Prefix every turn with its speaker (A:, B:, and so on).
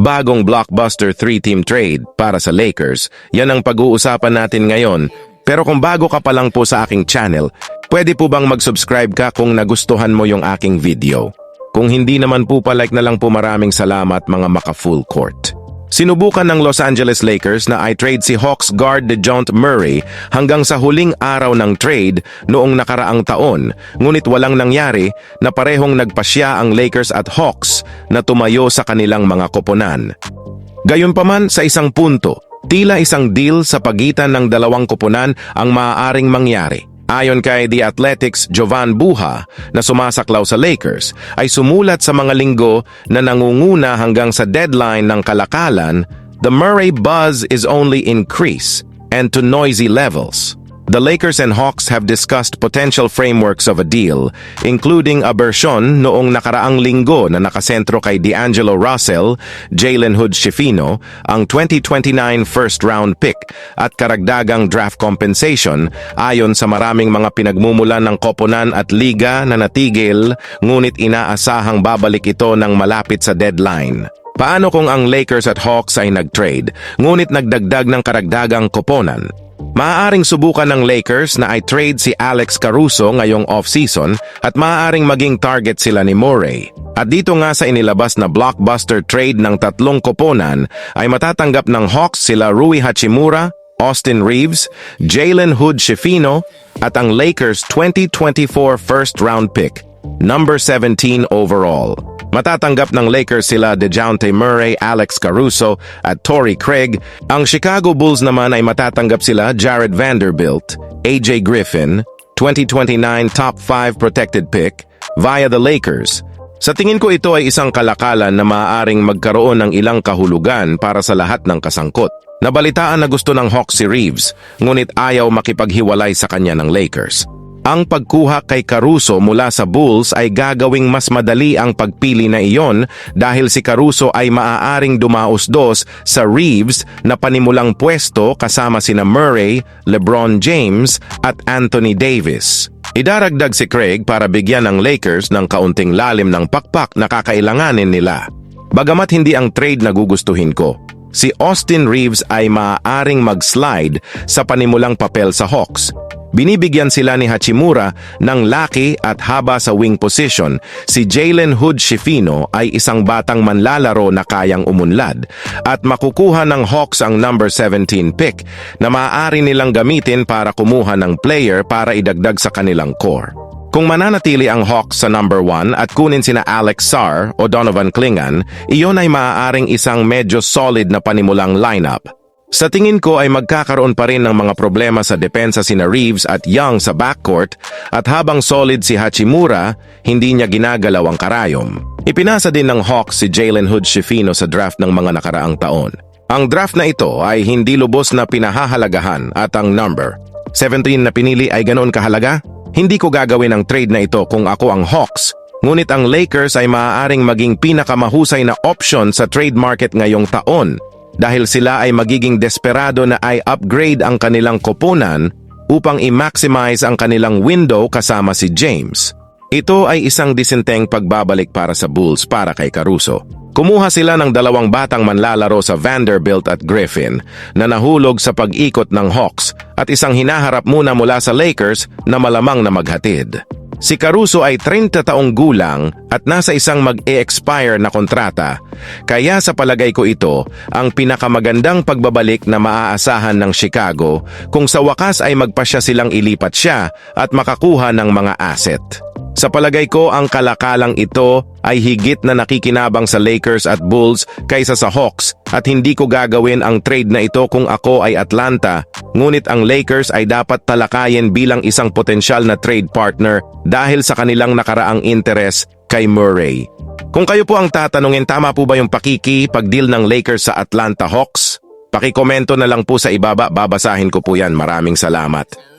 A: Bagong blockbuster 3-team trade para sa Lakers, yan ang pag-uusapan natin ngayon. Pero kung bago ka pa lang po sa aking channel, pwede po bang mag-subscribe ka kung nagustuhan mo yung aking video? Kung hindi naman po pa-like na lang po maraming salamat mga maka-full court. Sinubukan ng Los Angeles Lakers na i-trade si Hawks guard DeJounte Murray hanggang sa huling araw ng trade noong nakaraang taon, ngunit walang nangyari na parehong nagpasya ang Lakers at Hawks na tumayo sa kanilang mga koponan. Gayunpaman sa isang punto, tila isang deal sa pagitan ng dalawang koponan ang maaaring mangyari. Ayon kay The Athletics Jovan Buha na sumasaklaw sa Lakers ay sumulat sa mga linggo na nangunguna hanggang sa deadline ng kalakalan, the Murray buzz is only increase and to noisy levels. The Lakers and Hawks have discussed potential frameworks of a deal, including a version noong nakaraang linggo na nakasentro kay D'Angelo Russell, Jalen Hood Schifino, ang 2029 first-round pick at karagdagang draft compensation ayon sa maraming mga pinagmumulan ng koponan at liga na natigil ngunit inaasahang babalik ito ng malapit sa deadline. Paano kung ang Lakers at Hawks ay nag-trade, ngunit nagdagdag ng karagdagang koponan? Maaaring subukan ng Lakers na i-trade si Alex Caruso ngayong off-season at maaaring maging target sila ni Murray. At dito nga sa inilabas na blockbuster trade ng tatlong koponan ay matatanggap ng Hawks sila Rui Hachimura, Austin Reeves, Jalen Hood Schifino at ang Lakers 2024 first round pick, number 17 overall. Matatanggap ng Lakers sila DeJounte Murray, Alex Caruso at Torrey Craig. Ang Chicago Bulls naman ay matatanggap sila Jared Vanderbilt, AJ Griffin, 2029 top 5 protected pick via the Lakers. Sa tingin ko ito ay isang kalakalan na maaaring magkaroon ng ilang kahulugan para sa lahat ng kasangkot. Nabalitaan na gusto ng Hawks si Reeves, ngunit ayaw makipaghiwalay sa kanya ng Lakers. Ang pagkuha kay Caruso mula sa Bulls ay gagawing mas madali ang pagpili na iyon dahil si Caruso ay maaaring dumaos-dos sa Reeves na panimulang pwesto kasama sina Murray, LeBron James at Anthony Davis. Idaragdag si Craig para bigyan ng Lakers ng kaunting lalim ng pakpak na kakailanganin nila. Bagamat hindi ang trade na gugustuhin ko, si Austin Reeves ay maaaring mag-slide sa panimulang papel sa Hawks Binibigyan sila ni Hachimura ng laki at haba sa wing position. Si Jalen Hood Schifino ay isang batang manlalaro na kayang umunlad at makukuha ng Hawks ang number 17 pick na maaari nilang gamitin para kumuha ng player para idagdag sa kanilang core. Kung mananatili ang Hawks sa number 1 at kunin sina Alex Sarr o Donovan Klingan, iyon ay maaaring isang medyo solid na panimulang lineup. Sa tingin ko ay magkakaroon pa rin ng mga problema sa depensa sina Reeves at Young sa backcourt at habang solid si Hachimura, hindi niya ginagalaw ang karayom. Ipinasa din ng Hawks si Jalen Hood Schifino sa draft ng mga nakaraang taon. Ang draft na ito ay hindi lubos na pinahahalagahan at ang number 17 na pinili ay ganoon kahalaga? Hindi ko gagawin ang trade na ito kung ako ang Hawks Ngunit ang Lakers ay maaaring maging pinakamahusay na option sa trade market ngayong taon dahil sila ay magiging desperado na i-upgrade ang kanilang koponan upang i-maximize ang kanilang window kasama si James. Ito ay isang disenteng pagbabalik para sa Bulls para kay Caruso. Kumuha sila ng dalawang batang manlalaro sa Vanderbilt at Griffin na nahulog sa pag-ikot ng Hawks at isang hinaharap muna mula sa Lakers na malamang na maghatid. Si Caruso ay 30 taong gulang at nasa isang mag-e-expire na kontrata. Kaya sa palagay ko ito, ang pinakamagandang pagbabalik na maaasahan ng Chicago kung sa wakas ay magpasya silang ilipat siya at makakuha ng mga asset. Sa palagay ko, ang kalakalang ito ay higit na nakikinabang sa Lakers at Bulls kaysa sa Hawks at hindi ko gagawin ang trade na ito kung ako ay Atlanta, ngunit ang Lakers ay dapat talakayin bilang isang potensyal na trade partner dahil sa kanilang nakaraang interes kay Murray. Kung kayo po ang tatanungin tama po ba yung pakiki pag-deal ng Lakers sa Atlanta Hawks? Pakikomento na lang po sa ibaba, babasahin ko po yan. Maraming salamat.